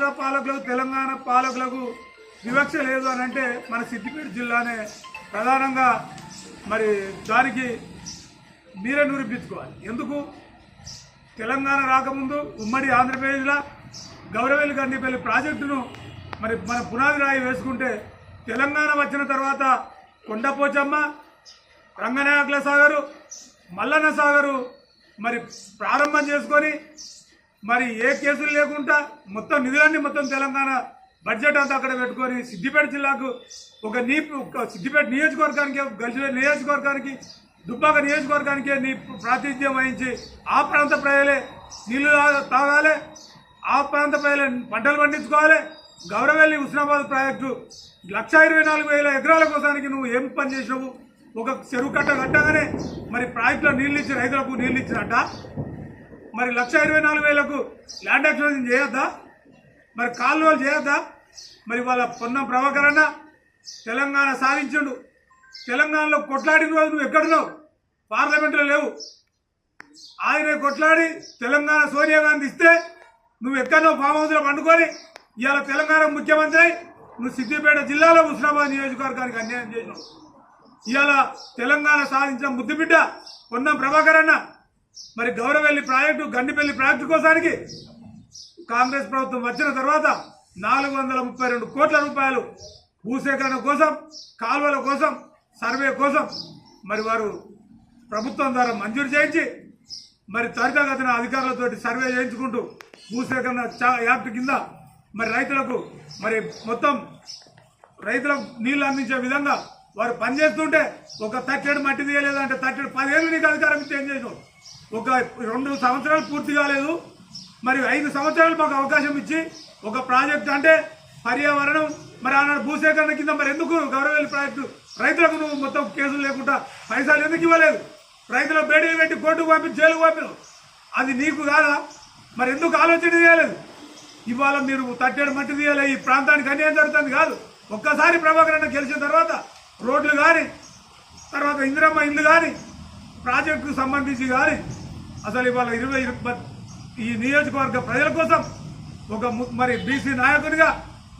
ఆంధ్ర పాలకులకు తెలంగాణ పాలకులకు వివక్ష లేదు అని అంటే మన సిద్దిపేట జిల్లానే ప్రధానంగా మరి దానికి మీరే నిరూపించుకోవాలి. ఎందుకు? తెలంగాణ రాకముందు ఉమ్మడి ఆంధ్రప్రదేశ్లో గౌరవేలు గండిపల్లి ప్రాజెక్టును మరి మన పునాది రాయి వేసుకుంటే తెలంగాణ వచ్చిన తర్వాత కొండపోచమ్మ రంగనాయకుల సాగరు మల్లన్న సాగరు మరి ప్రారంభం చేసుకొని మరి ఏ కేసులు లేకుండా మొత్తం నిధులన్నీ మొత్తం తెలంగాణ బడ్జెట్ అంతా అక్కడ పెట్టుకొని సిద్దిపేట జిల్లాకు ఒక నీ ఒక సిద్దిపేట నియోజకవర్గానికి గల్జి నియోజకవర్గానికి దుబ్బాక నియోజకవర్గానికి నీ ప్రాతినిధ్యం వహించి ఆ ప్రాంత ప్రజలే నీళ్ళు తాగాలి ఆ ప్రాంత ప్రజలే పంటలు పండించుకోవాలి. గౌరవెల్లి హుస్నాబాద్ ప్రాజెక్టు లక్ష ఇరవై నాలుగు వేల ఎకరాల కోసానికి నువ్వు ఏం పని చేసినావు ఒక చెరువు కట్ట కట్టగానే మరి ప్రాజెక్టులో నీళ్ళు ఇచ్చి రైతులకు నీళ్ళు ఇచ్చినట్ట? మరి లక్ష ఇరవై నాలుగు వేలకు ల్యాండ్ అక్విజిషన్ చేయొద్దా? మరి కాలువలు చేయొద్దా? మరి వాళ్ళ పొన్నం ప్రభాకరణ తెలంగాణ సాధించుండు. తెలంగాణలో కొట్లాడిన రోజు నువ్వు ఎక్కడున్నావు? పార్లమెంట్లో లేవు. ఆయనే కొట్లాడి తెలంగాణ సోనియా గాంధీ ఇస్తే నువ్వు ఎక్కడో ఫామ్ హౌస్లో పండుకొని ఇవాళ తెలంగాణ ముఖ్యమంత్రి నువ్వు సిద్దిపేట జిల్లాలో హుస్నాబాద్ నియోజకవర్గానికి అన్యాయం చేసినావు. ఇవాళ తెలంగాణ సాధించిన ముద్దుబిడ్డ పొన్నం ప్రభాకర్ అన్న మరి గౌరవెల్లి ప్రాజెక్టు గండిపల్లి ప్రాజెక్టు కోసానికి కాంగ్రెస్ ప్రభుత్వం వచ్చిన తర్వాత నాలుగు వందల ముప్పై రెండు కోట్ల రూపాయలు భూసేకరణ కోసం కాలువల కోసం సర్వే కోసం మరి వారు ప్రభుత్వం ద్వారా మంజూరు చేయించి మరి త్వరితగతిన అధికారులతో సర్వే చేయించుకుంటూ భూసేకరణ చా- యాక్ట్ కింద మరి రైతులకు మరి మొత్తం రైతులకు నీళ్ళు అందించే విధంగా వారు పనిచేస్తుంటే ఒక తట్టెడు మట్టి తీయలేదంటే తట్టెడు పదిహేను నీకు అధికారం ఇచ్చి ఏం చేసావు ఒక రెండు సంవత్సరాలు పూర్తి కాలేదు. మరి ఐదు సంవత్సరాలు మాకు అవకాశం ఇచ్చి ఒక ప్రాజెక్ట్ అంటే పర్యావరణం మరి ఆనాడు భూసేకరణ కింద మరి ఎందుకు గౌరవేలి ప్రాజెక్టు రైతులకు నువ్వు మొత్తం కేసులు లేకుండా పైసలు ఎందుకు ఇవ్వలేదు? రైతులకు బేడీలు పెట్టి కోర్టుకు పంపి జైలుకు పంపిను అది నీకు కాదా? మరి ఎందుకు ఆలోచన చేయలేదు? ఇవాళ మీరు తట్టేడు మట్టి తీయాలి ఈ ప్రాంతానికి అన్యాయం జరుగుతుంది కాదు. ఒక్కసారి ప్రభాకర్ అన్న గెలిచిన తర్వాత రోడ్లు కానీ తర్వాత ఇందిరమ్మ ఇల్లు కానీ ప్రాజెక్టుకు సంబంధించి కానీ అసలు ఇవాళ ఇరవై ఈ నియోజకవర్గ ప్రజల కోసం ఒక ము- మరి బీసీ నాయకునిగా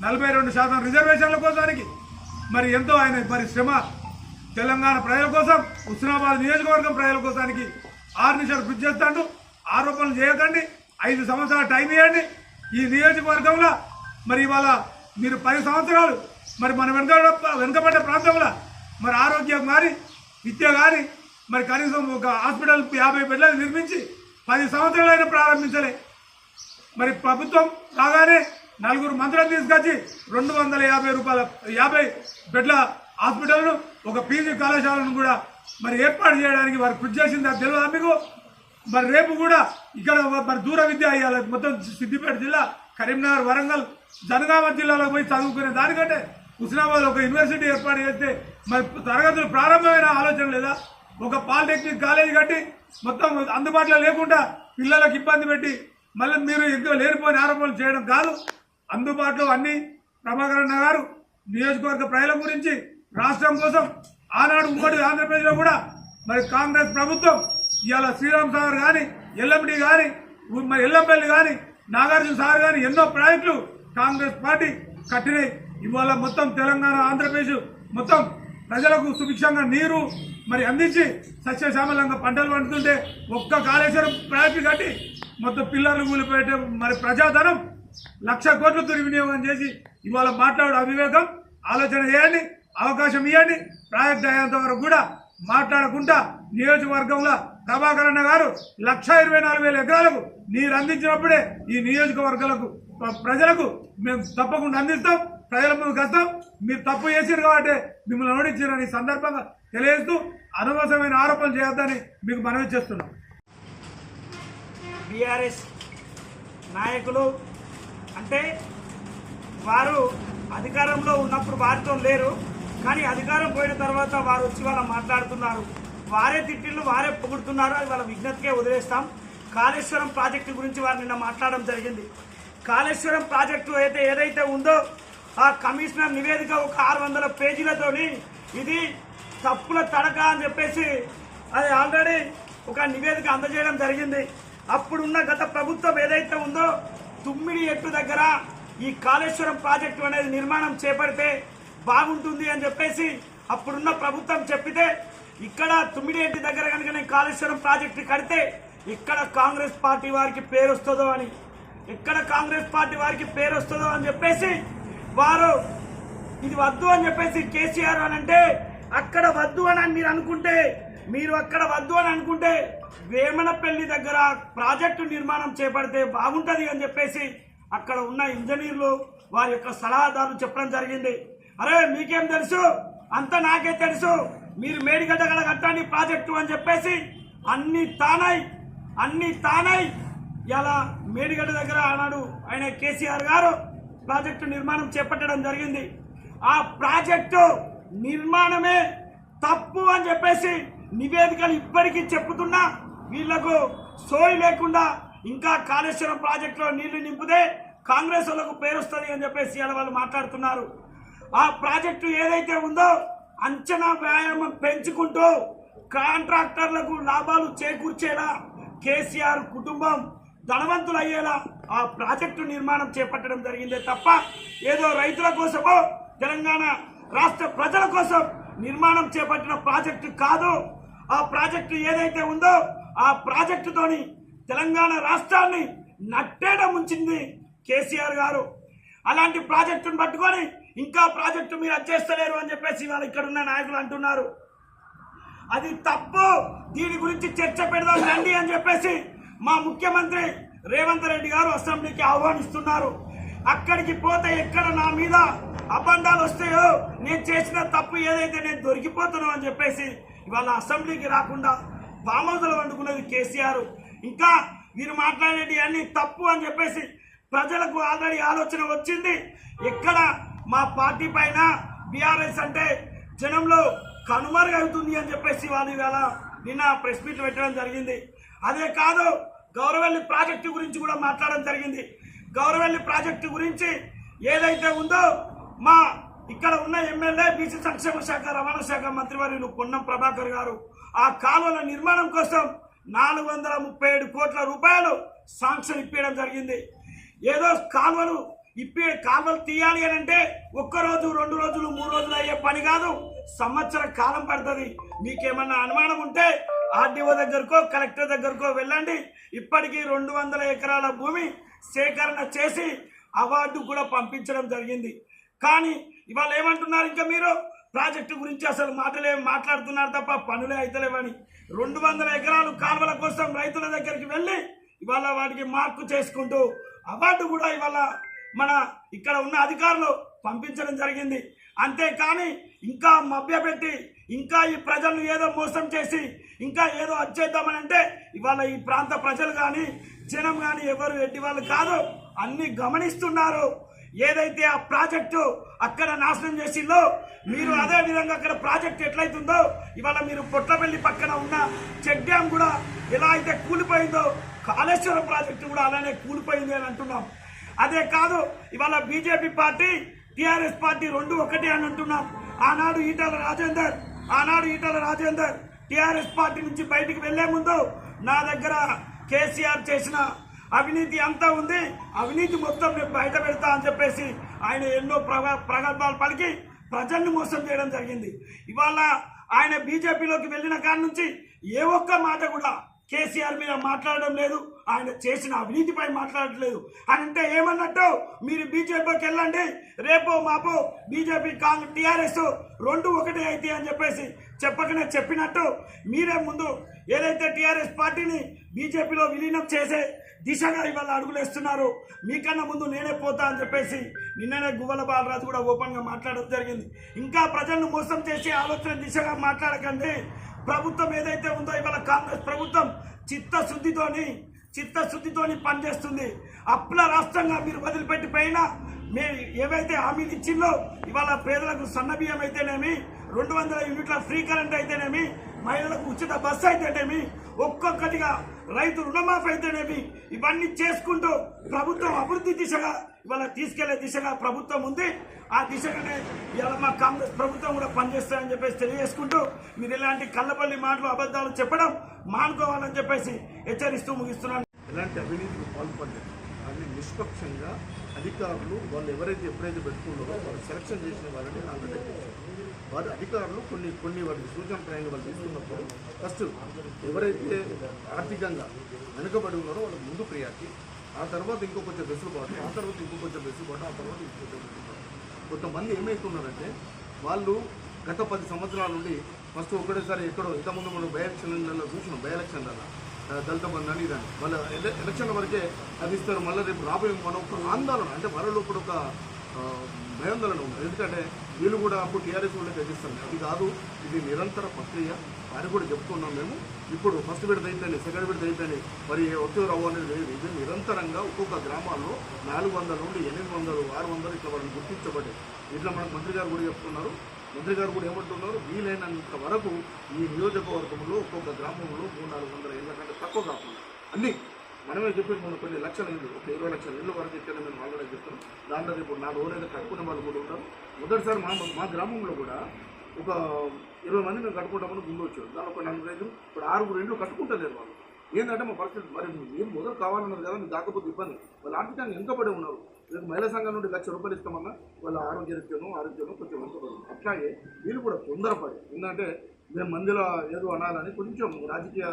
నలభై రెండు శాతం రిజర్వేషన్ల కోసానికి మరి ఎంతో ఆయన మరి శ్రమ తెలంగాణ ప్రజల కోసం హుస్నాబాద్ నియోజకవర్గం ప్రజల కోసానికి ఆరు నిమిషాలు కృషి చేస్తాడు. ఆరోపణలు చేయకండి. ఐదు సంవత్సరాలు టైం ఇవ్వండి. ఈ నియోజకవర్గంలో మరి ఇవాళ మీరు పది సంవత్సరాలు మరి మన వెనుక వెనుకబడ్డ ప్రాంతంలో మరి ఆరోగ్యం కానీ విద్య కానీ మరి కనీసం ఒక హాస్పిటల్ యాభై బెడ్లను నిర్మించి పది సంవత్సరాలైనా ప్రారంభించలే. మరి ప్రభుత్వం రాగానే నలుగురు మంత్రులు తీసుకొచ్చి రెండు వందల యాభై రూపాయల యాభై బెడ్ల హాస్పిటల్ను ఒక పీజీ కళాశాలను కూడా మరి ఏర్పాటు చేయడానికి వారు కృషి చేసింది అది తెలియదా మీకు? మరి రేపు కూడా ఇక్కడ మరి దూర విద్య అయ్యాలి మొత్తం సిద్దిపేట జిల్లా కరీంనగర్ వరంగల్ జనగామ జిల్లాలో పోయి చదువుకునే దానికంటే హుస్నాబాద్ ఒక యూనివర్సిటీ ఏర్పాటు చేస్తే మరి తరగతులు ప్రారంభమైన ఆలోచన లేదా? ఒక పాలిటెక్నిక్ కాలేజీ కట్టి మొత్తం అందుబాటులో లేకుండా పిల్లలకు ఇబ్బంది పెట్టి మళ్ళీ మీరు ఎక్కువ లేనిపోయిన ఆరోపణలు చేయడం కాదు. అందుబాటులో అన్ని ప్రభాకరణ గారు నియోజకవర్గ ప్రజల గురించి రాష్ట్రం కోసం ఆనాడు ఉమ్మడి ఆంధ్రప్రదేశ్లో కూడా మరి కాంగ్రెస్ ప్రభుత్వం ఇవాళ శ్రీరామ్ సాగర్ కానీ ఎల్ఎండి కానీ మరి ఎల్లంపల్లి కానీ నాగార్జున సాగర్ కానీ ఎన్నో ప్రాజెక్టులు కాంగ్రెస్ పార్టీ కట్టినాయి. ఇవాళ మొత్తం తెలంగాణ ఆంధ్రప్రదేశ్ మొత్తం ప్రజలకు సుభిక్షంగా నీరు మరి అందించి సస్యశ్యామలంగా పంటలు పండుతుంటే ఒక్క కాళేశ్వరం ప్రాజెక్టు కట్టి మొత్తం పిల్లర్లు కూలిపోయేట మరి ప్రజాధనం లక్ష కోట్లు దుర్వినియోగం చేసి ఇవాళ మాట్లాడు అవివేకం. ఆలోచన చేయండి అవకాశం ఇవ్వండి. ప్రాజెక్ట్ అయ్యేంత వరకు కూడా మాట్లాడకుండా నియోజకవర్గంలో ప్రభాకర్ అన్న గారు లక్ష ఇరవై నాలుగు వేల ఎకరాలకు నీరు అందించినప్పుడే ఈ నియోజకవర్గాలకు ప్రజలకు మేము తప్పకుండా అందిస్తాం. ప్రజల ముందు కష్టం మీరు తప్పు చేశారు కాబట్టి మిమ్మల్ని ఓడించారని ఈ సందర్భంగా తెలియజేస్తూ అనవసరమైన ఆరోపణలు చేయొద్దని మీకు మనవి చేస్తున్నాం. బీఆర్ఎస్ నాయకులు అంటే వారు అధికారంలో ఉన్నప్పుడు వారితో లేరు కానీ అధికారం పోయిన తర్వాత వారు వచ్చి వాళ్ళ మాట్లాడుతున్నారు. వారే తిట్టిళ్ళు వారే పొగుడుతున్నారు. అది వాళ్ళ విజ్ఞతకే వదిలేస్తాం. కాళేశ్వరం ప్రాజెక్టు గురించి వారు నిన్న మాట్లాడడం జరిగింది. కాళేశ్వరం ప్రాజెక్టు అయితే ఏదైతే ఉందో ఆ కమిషనర్ నివేదిక ఒక ఆరు వందల పేజీలతోని ఇది తప్పుల తడక అని చెప్పేసి అది ఆల్రెడీ ఒక నివేదిక అందజేయడం జరిగింది. అప్పుడున్న గత ప్రభుత్వం ఏదైతే ఉందో తుమ్మిడి ఎట్టు దగ్గర ఈ కాళేశ్వరం ప్రాజెక్టు అనేది నిర్మాణం చేపడితే బాగుంటుంది అని చెప్పేసి అప్పుడున్న ప్రభుత్వం చెప్పితే ఇక్కడ తుమ్మిడిఎట్టి దగ్గర కనుక నేను కాళేశ్వరం ప్రాజెక్టు కడితే ఇక్కడ కాంగ్రెస్ పార్టీ వారికి పేరు వస్తుందో అని. ఎక్కడ కాంగ్రెస్ పార్టీ వారికి పేరు వస్తుందో అని చెప్పేసి వారు ఇది వద్దు అని చెప్పేసి కేసీఆర్ అని అంటే అక్కడ వద్దు అని మీరు అనుకుంటే మీరు అక్కడ వద్దు అని అనుకుంటే వేమనపల్లి దగ్గర ప్రాజెక్టు నిర్మాణం చేపడితే బాగుంటుంది అని చెప్పేసి అక్కడ ఉన్న ఇంజనీర్లు వారి యొక్క సలహాదారులు చెప్పడం జరిగింది. అరే మీకేం తెలుసు? అంత నాకే తెలుసు. మీరు మేడిగడ్డ గల కట్టండి ప్రాజెక్టు అని చెప్పేసి అన్ని తానై అన్ని తానై ఇలా మేడిగడ్డ దగ్గర ఆనాడు ఆయన కేసీఆర్ గారు. ప్రాజెక్టు నిర్మాణం చేపట్టడం జరిగింది. ఆ ప్రాజెక్టు నిర్మాణమే తప్పు అని చెప్పేసి నివేదికలు ఇప్పటికీ చెప్పుతున్నా వీళ్ళకు సోయి లేకుండా ఇంకా కాళేశ్వరం ప్రాజెక్టులో నీళ్ళు నింపితే కాంగ్రెస్ వాళ్ళకు పేరుస్తుంది అని చెప్పేసి ఇలా వాళ్ళు మాట్లాడుతున్నారు. ఆ ప్రాజెక్టు ఏదైతే ఉందో అంచనా వ్యాయామం పెంచుకుంటూ కాంట్రాక్టర్లకు లాభాలు చేకూర్చేలా కేసీఆర్ కుటుంబం ధనవంతులు అయ్యేలా ఆ ప్రాజెక్టు నిర్మాణం చేపట్టడం జరిగిందే తప్ప ఏదో రైతుల కోసమో తెలంగాణ రాష్ట్ర ప్రజల కోసం నిర్మాణం చేపట్టిన ప్రాజెక్టు కాదు. ఆ ప్రాజెక్టు ఏదైతే ఉందో ఆ ప్రాజెక్టుతోని తెలంగాణ రాష్ట్రాన్ని నట్టేట ముంచింది కేసీఆర్ గారు. అలాంటి ప్రాజెక్టును పట్టుకొని ఇంకా ప్రాజెక్టు మీరు అచ్చేస్తలేరు అని చెప్పేసి వాళ్ళు ఇక్కడ ఉన్న నాయకులు అంటున్నారు. అది తప్పు. దీని గురించి చర్చ పెడదాం రండి అని చెప్పేసి మా ముఖ్యమంత్రి రేవంత్ రెడ్డి గారు అసెంబ్లీకి ఆహ్వానిస్తున్నారు. అక్కడికి పోతే ఎక్కడ నా మీద అబంధాలు వస్తాయో నేను చేసిన తప్పు ఏదైతే నేను దొరికిపోతానో అని చెప్పేసి ఇవాళ అసెంబ్లీకి రాకుండా బామోదలు వండుకున్నది కేసీఆర్. ఇంకా వీరు మాట్లాడేది అన్ని తప్పు అని చెప్పేసి ప్రజలకు ఆల్రెడీ ఆలోచన వచ్చింది. ఎక్కడ మా పార్టీ పైన బీఆర్ఎస్ అంటే జనంలో కనుమరుగవుతుంది అని చెప్పేసి వాళ్ళు ఇవాళ నిన్న ప్రెస్ మీట్ పెట్టడం జరిగింది. అదే కాదు గౌరవల్లి ప్రాజెక్టు గురించి కూడా మాట్లాడడం జరిగింది. గౌరవల్లి ప్రాజెక్టు గురించి ఏదైతే ఉందో మా ఇక్కడ ఉన్న ఎమ్మెల్యే బీసీ సంక్షేమ శాఖ రవాణా శాఖ మంత్రివర్యులు పొన్నం ప్రభాకర్ గారు. ఆ కాలువల నిర్మాణం కోసం నాలుగు వందల ముప్పై ఏడు కోట్ల రూపాయలు శాంక్షన్ ఇప్పించడం జరిగింది. ఏదో కాలువలు ఇప్పి కాలువలు తీయాలి అని అంటే ఒక్క రోజు రెండు రోజులు మూడు రోజులు అయ్యే పని కాదు. సంవత్సర కాలం పడుతుంది. మీకేమన్నా అనుమానం ఉంటే ఆర్డీఓ దగ్గరకో కలెక్టర్ దగ్గరకో వెళ్ళండి. ఇప్పటికీ రెండు వందల ఎకరాల భూమి సేకరణ చేసి అవార్డు కూడా పంపించడం జరిగింది. కానీ ఇవాళ ఏమంటున్నారు ఇంకా మీరు? ప్రాజెక్టు గురించి అసలు మాటలే మాట్లాడుతున్నారు తప్ప పనులే అయితలేవని. రెండు వందల ఎకరాలు కాలువల కోసం రైతుల దగ్గరికి వెళ్ళి ఇవాళ వాటికి మార్కు చేసుకుంటూ అవార్డు కూడా ఇవాళ మన ఇక్కడ ఉన్న అధికారులు పంపించడం జరిగింది. అంతేకాని ఇంకా మభ్యపెట్టి ఇంకా ఈ ప్రజలను ఏదో మోసం చేసి ఇంకా ఏదో అచ్చేద్దామని అంటే ఇవాళ ఈ ప్రాంత ప్రజలు కానీ జనం కానీ ఎవరు ఎట్టి వాళ్ళు కాదు అన్ని గమనిస్తున్నారు. ఏదైతే ఆ ప్రాజెక్టు అక్కడ నాశనం చేసిందో మీరు అదే విధంగా అక్కడ ప్రాజెక్ట్ ఎట్లయితుందో ఇవాళ మీరు పొట్లపల్లి పక్కన ఉన్న చెక్ డ్యామ్ కూడా ఎలా అయితే కూలిపోయిందో కాళేశ్వరం ప్రాజెక్టు కూడా అలానే కూలిపోయింది అని అంటున్నాం. అదే కాదు ఇవాళ బీజేపీ పార్టీ టిఆర్ఎస్ పార్టీ రెండు ఒకటి అని అంటున్నాం. ఆనాడు ఈటల రాజేందర్ ఆనాడు ఈటల రాజేందర్. టిఆర్ఎస్ పార్టీ నుంచి బయటికి వెళ్ళే ముందు నా దగ్గర కేసీఆర్ చేసిన అవినీతి అంతా ఉంది. అవినీతి మొత్తం నేను బయట పెడతా అని చెప్పేసి ఆయన ఎన్నో ప్రగ ప్రగల్భాలు పలికి ప్రజల్ని మోసం చేయడం జరిగింది. ఇవాళ ఆయన బీజేపీలోకి వెళ్ళిన కాడి నుంచి ఏ ఒక్క మాట కూడా కేసీఆర్ మీద మాట్లాడడం లేదు ఆయన చేసిన అవినీతిపై మాట్లాడట్లేదు. అని అంటే ఏమన్నట్టు మీరు బీజేపీకి వెళ్ళండి రేపో మాపో బీజేపీ కాంగ్రెస్ టీఆర్ఎస్ రెండు ఒకటే అయితే అని చెప్పేసి చెప్పకనే చెప్పినట్టు మీరే ముందు ఏదైతే టీఆర్ఎస్ పార్టీని బీజేపీలో విలీనం చేసే దిశగా ఇవాళ అడుగులేస్తున్నారు మీకన్నా ముందు నేనే పోతా అని చెప్పేసి నిన్ననే గువ్వల బాలరాజు కూడా ఓపెన్గా మాట్లాడడం జరిగింది. ఇంకా ప్రజలను మోసం చేసే ఆలోచన దిశగా మాట్లాడకండి ప్రభుత్వం ఏదైతే ఉందో ఇవాళ కాంగ్రెస్ ప్రభుత్వం చిత్తశుద్ధితోని చిత్తశుద్ధితోని పనిచేస్తుంది. అప్పుల రాష్ట్రంగా మీరు వదిలిపెట్టిపోయినా మేము ఏవైతే హామీలు ఇచ్చిందో ఇవాళ పేదలకు సన్నబియ్యం అయితేనేమి రెండు వందల యూనిట్ల ఫ్రీ కరెంట్ అయితేనేమి మహిళలకు ఉచిత బస్సు అయితేనేమి ఒక్కొక్కటిగా రైతు రుణమాఫీ అయితేనేమి ఇవన్నీ చేసుకుంటూ ప్రభుత్వం అభివృద్ధి దిశగా ఇవాళ తీసుకెళ్ళే దిశగా ప్రభుత్వం ఉంది. ఆ దిశగానే ఇవాళ మా కాంగ్రెస్ ప్రభుత్వం కూడా పనిచేస్తాయని చెప్పేసి తెలియజేసుకుంటూ మీరు ఇలాంటి కళ్ళపల్లి మాటలు అబద్ధాలు చెప్పడం మానుకోవాలని చెప్పేసి హెచ్చరిస్తూ ముగిస్తున్నాను. ఇలాంటి అవినీతికి పాల్పడలేదు అది నిష్పక్షంగా అధికారులు వాళ్ళు ఎవరైతే ఎప్పుడైతే పెట్టుకున్నారో వాళ్ళు సెలక్షన్ చేసిన వాళ్ళని అండర్టేక్ వారి అధికారులు కొన్ని కొన్ని వాటి సూచన ప్రయాణం వాళ్ళు తీసుకున్నప్పుడు ఫస్ట్ ఎవరైతే ఆర్థికంగా వెనుకబడి ఉన్నారో వాళ్ళకి ముందు ప్రియారిటీ ఆ తర్వాత ఇంకో కొంచెం వెసులుబాటు ఆ తర్వాత ఇంకో కొంచెం వెసులుబాటు ఆ తర్వాత ఇంకో కొంచెం వెసులుబాటు. కొంతమంది ఏమవుతున్నారంటే వాళ్ళు గత పది సంవత్సరాల నుండి ఫస్ట్ ఒకటేసారి ఎక్కడో ఇంతకుముందు మనం బై ఎలక్షన్లలో చూసినాం బై ఎలక్షన్లలో. దళిత బంధాన్ని అని ఇదని మళ్ళీ ఎలక్షన్ల వరకే అది ఇస్తారు. మళ్ళీ రేపు రాబోయే మనం ఒక ఆందోళన అంటే మనలో ఇప్పుడు ఒక భయాందోళన ఉంది ఎందుకంటే వీళ్ళు కూడా అప్పుడు టీఆర్ఎస్ వాళ్ళకి ఎదిస్తారు అది కాదు ఇది నిరంతర ప్రక్రియ. అని కూడా చెప్తున్నాం మేము. ఇప్పుడు ఫస్ట్ విడత అయితేనే సెకండ్ విడత అయితేనే మరి వచ్చే రావు అనేది లేదు. ఇది నిరంతరంగా ఒక్కొక్క గ్రామాల్లో నాలుగు వందల నుండి ఎనిమిది వందలు ఆరు వందలు ఇట్లా వాళ్ళని గుర్తించబడ్డాయి. ఇట్లా మనకు మంత్రి గారు కూడా చెప్తున్నారు మంత్రి గారు కూడా ఏమంటున్నారు? వీలైనంత వరకు ఈ నియోజకవర్గంలో ఒక్కొక్క గ్రామంలో మూడు నాలుగు వందల ఏళ్ళ కంటే తక్కువ కాకుండా అన్నీ మనమే చెప్పేసి మనం కొన్ని లక్షల ఇళ్ళు ఒక ఇరవై లక్షల ఇళ్ళు వరకు ఇక్కడ మేము ఆల్రెడీ చెప్తాం. దాంట్లో ఇప్పుడు నాలుగు రోజులైతే కట్టుకునే వాళ్ళు కూడా ఉంటారు మొదటిసారి మా మా గ్రామంలో కూడా ఒక ఇరవై మంది మేము కట్టుకుంటామని ముందు వచ్చాడు దాని ఒక నలుగురు ఐదు ఇప్పుడు ఆరుగురు ఇండ్లు కట్టుకుంటలేరు వాళ్ళు. ఏంటంటే మా పరిస్థితి మరి మీరు మొదలు కావాలన్నారు కదా మీకు కాకపోతే ఇబ్బంది. వాళ్ళు ఆర్థికంగా వెనుకబడి ఉన్నారు. రేపు మహిళా సంఘం నుండి లక్ష రూపాయలు ఇస్తామన్నా వాళ్ళ ఆరోగ్య రీత్యాను ఆరోగ్యము కొంచెం వెనుకబడి అట్లాగే వీళ్ళు కూడా తొందరపడి ఏంటంటే మేము మందిలో ఏదో అనాలని కొంచెం రాజకీయ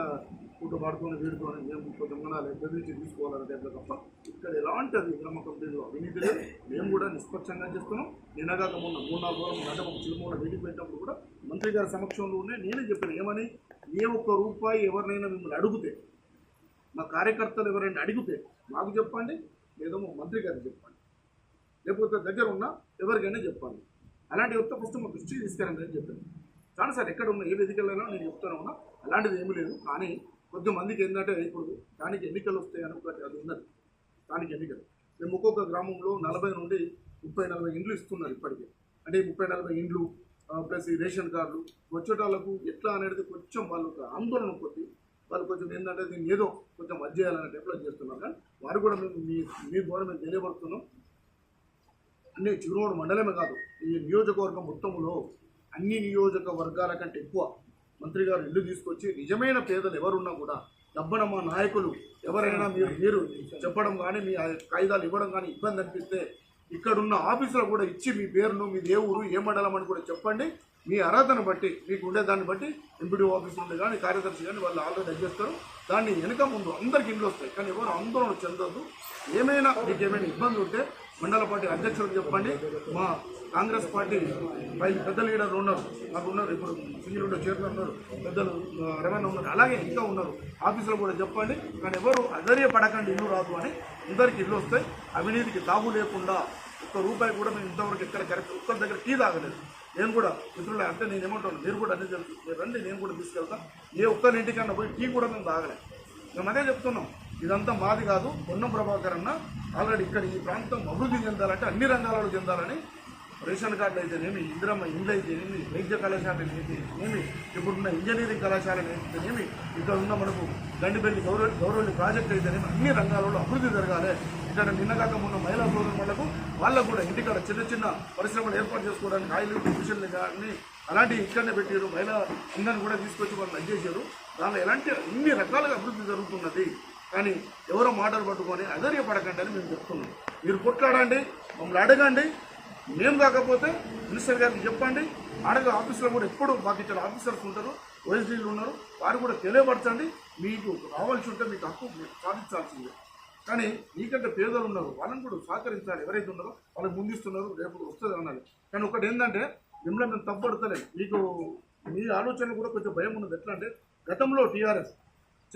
కూట పాడుకొని వీడుకొని మేము కొంచెం అనాలి బెదిరించి తీసుకోవాలని టైంలో తప్ప ఇక్కడ ఎలాంటిది గ్రామ కంపెనీలో అవినీతి లేదు. మేము కూడా నిష్పక్షంగా చేస్తున్నాం. నిన్నగాక మొన్న మూడు నాలుగు రోజులు గంట ఒక చిరుమూల మీటింగ్ పెట్టినప్పుడు కూడా మంత్రి గారి సమక్షంలోనే నేనే చెప్పాను ఏమని? ఏ ఒక్క రూపాయి ఎవరినైనా మిమ్మల్ని అడిగితే మా కార్యకర్తలు ఎవరైనా అడిగితే మాకు చెప్పండి లేదో మా మంత్రి గారికి చెప్పండి. లేకపోతే దగ్గర ఉన్న ఎవరికైనా చెప్పండి. అలాంటి వస్తే ఫస్ట్ మా దృష్టికి తీసుకురండి అని చెప్పాను కానీ సార్ ఎక్కడ ఉన్న ఏ వేదికలైనా నేను చెప్తాను ఉన్నా. అలాంటిది ఏమీ లేదు. కానీ కొద్దిమందికి ఏంటంటే ఇప్పుడు దానికి ఎన్నికలు వస్తాయని ఒకటి అది ఉన్నది. దానికి ఎన్నికలు. మేము ఒక్కొక్క గ్రామంలో నలభై నుండి ముప్పై నలభై ఇండ్లు ఇస్తున్నారు ఇప్పటికే. అంటే ముప్పై నలభై ఇండ్లు ప్లస్ ఈ రేషన్ కార్డులు వచ్చేటాలకు ఎట్లా అనేది కొంచెం వాళ్ళు ఒక ఆందోళన కొద్ది వాళ్ళు కొంచెం ఏంటంటే దీన్ని ఏదో కొంచెం మధ్య చేయాలనే టైప్లో చేస్తున్నారు. కానీ వారు కూడా మేము మీ మీ ద్వారా మేము తెలియబడుతున్నాం అన్ని చిరునోడు మండలమే కాదు ఈ నియోజకవర్గం మొత్తంలో అన్ని నియోజకవర్గాల కంటే ఎక్కువ మంత్రి గారు ఇల్లు తీసుకొచ్చి నిజమైన పేదలు ఎవరున్నా కూడా డబ్బన మా నాయకులు ఎవరైనా మీరు మీరు చెప్పడం కానీ మీ కాగితాలు ఇవ్వడం కానీ ఇబ్బంది అనిపిస్తే ఇక్కడున్న ఆఫీసులో కూడా ఇచ్చి మీ పేరును మీ ఏ ఊరు ఏ మండలం అని కూడా చెప్పండి. మీ అర్హతను బట్టి మీకు ఉండే దాన్ని బట్టి ఎంపీడీ ఆఫీస్ నుండి కానీ కార్యదర్శి కానీ వాళ్ళు ఆల్రెడీ చేస్తారు దాన్ని వెనుక ముందు అందరికి ఇండ్లు వస్తాయి. కానీ ఎవరు ఆందోళన చెందొద్దు. ఏమైనా మీకు ఏమైనా ఇబ్బంది ఉంటే మండల పార్టీ అధ్యక్షులకు చెప్పండి. మా కాంగ్రెస్ పార్టీ పై పెద్ద లీడర్లు ఉన్నారు. మాకు ఉన్నారు. ఇప్పుడు సింగిల్ చైర్మన్ ఉన్నారు. పెద్దలు ఆ, రమణ ఉన్నారు. అలాగే ఇంకా ఉన్నారు. ఆఫీసులో కూడా చెప్పండి. కానీ ఎవరు అధైర్య పడకండి ఇల్లు రాదు అని. అందరికి ఇల్లు వస్తాయి. అవినీతికి తాగు లేకుండా ఒక్క రూపాయి కూడా మేము ఇంతవరకు ఎక్కడ కరెక్ట్ ఒక్కరి దగ్గర టీ తాగలేదు. నేను కూడా మిత్రులు అంటే నేను ఏమంటాను మీరు కూడా అన్ని తెలుసు మీరు రండి నేను కూడా తీసుకెళ్తా. ఏ ఒక్కరి ఇంటికన్నా పోయి టీ కూడా మేము తాగలేదు మేము అదే చెప్తున్నాం ఇదంతా మాది కాదు పొన్నం ప్రభాకర్ అన్న ఆల్రెడీ ఇక్కడ ఈ ప్రాంతం అభివృద్ధి చెందాలంటే అన్ని రంగాలలో చెందాలని రేషన్ కార్డులు అయితేనేమి ఇందిరమ్మ ఇండ్లు అయితేనేమి వైద్య కళాశాల అయితేనేమి ఇప్పుడున్న ఇంజనీరింగ్ కళాశాలలు అయితేనేమి ఇక్కడ ఉన్న మనకు గండిపల్లి గౌరవ గౌరవల్లి ప్రాజెక్ట్ అయితేనేమి అన్ని రంగాలలో అభివృద్ధి జరగాలి. ఇక్కడ నిన్నగాక మొన్న మహిళా సోదరులకు వాళ్ళకు కూడా ఇంటికాడ చిన్న చిన్న పరిశ్రమలు ఏర్పాటు చేసుకోవడానికి ఆయిల్ మిషన్లు కానీ అలాంటివి ఇక్కడనే పెట్టారు మహిళా అందరిని కూడా తీసుకొచ్చి వాళ్ళు చేశారు. దానిలో ఎలాంటి అన్ని రకాలుగా అభివృద్ధి జరుగుతున్నది. కానీ ఎవరో మాటలు పట్టుకొని అధైర్యపడకండి అని మేము చెప్తున్నాం. మీరు కొట్లాడండి మమ్మల్ని అడగండి. మేము కాకపోతే మినిస్టర్ గారికి చెప్పండి. అడగ ఆఫీసులో కూడా ఎప్పుడు మాకు ఇచ్చిన ఆఫీసర్స్ ఉంటారు ఓఎస్డీలు ఉన్నారు. వారు కూడా తెలియపరచండి. మీకు రావాల్సి ఉంటే మీకు హక్కు సాధించాల్సిందే. కానీ మీకంటే పేదలు ఉన్నారు. వాళ్ళని కూడా సహకరించాలి. ఎవరైతే ఉన్నారో వాళ్ళకి ముందిస్తున్నారు. రేపు వస్తుంది అన్నది. కానీ ఒకటి ఏంటంటే మిమ్మల్ని మేము తప్పడతలేదు మీకు మీ ఆలోచనలు కూడా కొంచెం భయం ఉన్నది. ఎట్లా అంటే గతంలో టీఆర్ఎస్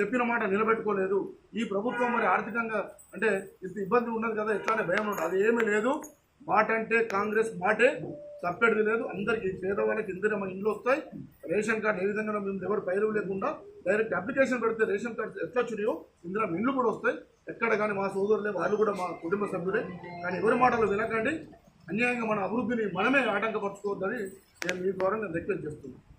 చెప్పిన మాట నిలబెట్టుకోలేదు. ఈ ప్రభుత్వం మరి ఆర్థికంగా అంటే ఇంత ఇబ్బంది ఉన్నది కదా ఎట్లానే భయం ఉన్నది. అది ఏమీ లేదు. మాట అంటే కాంగ్రెస్ మాటే. తప్పేది లేదు. అందరికి పేదవాళ్ళకి మన ఇండ్లు వస్తాయి. రేషన్ కార్డు ఏ విధంగా మేము ఎవరు పైరు లేకుండా డైరెక్ట్ అప్లికేషన్ పెడితే రేషన్ కార్డు ఎట్లా చురియో ఇందులో ఇండ్లు కూడా వస్తాయి. ఎక్కడ కానీ మా సోదరులే వాళ్ళు కూడా మా కుటుంబ సభ్యులే. కానీ ఎవరి మాటలు వినకండి. అన్యాయంగా మన అభివృద్ధిని మనమే ఆటంకపరచుకోవద్దని నేను మీ ద్వారా నేను రిక్వెస్ట్ చేస్తున్నాను.